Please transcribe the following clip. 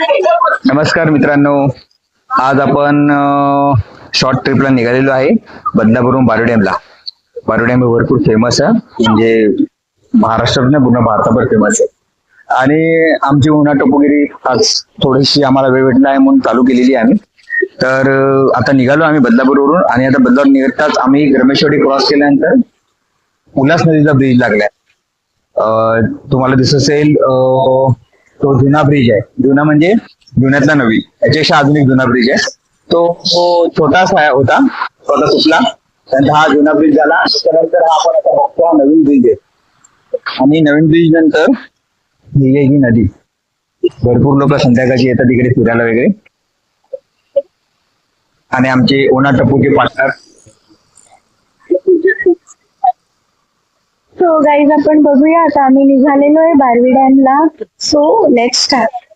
नमस्कार मित्रांनो. आज आपण शॉर्ट ट्रिपला निघालेलो आहे बदलापूरहून बारू डॅमला डॅम हे भरपूर फेमस आहे. म्हणजे महाराष्ट्रात नाही पूर्ण भारताभर फेमस आहे. आणि आमची उन्हा टोपोगिरी आज थोडीशी आम्हाला वेळ भेटला आहे म्हणून चालू केलेली आहे आम्ही. तर आता निघालो आम्ही बदलापूरवरून आणि आता बदलापूर निघताच आम्ही रमेश्वरी क्रॉस केल्यानंतर उल्हास नदीचा ब्रिज लागलाय. तुम्हाला दिसत असेल तो जुना ब्रिज आहे. जुना म्हणजे जुन्यातला नवी. याच्यापेक्षा आधुनिक जुना ब्रिज आहे. तो छोटासा होता. तो सुटला त्यानंतर हा जुना ब्रिज झाला. त्यानंतर हा आपण आता बघतो हा नवीन ब्रिज आहे. आणि नवीन ब्रिज नंतर ही आहे ही नदी. भरपूर लोक संध्याकाळची येतात तिकडे फिरायला वगैरे. आणि आमचे ओना टप्पूचे पार्टनर सो गाईज आपण बघूया. आता आम्ही निघालेलो आहे बारवी डॅमला. So let start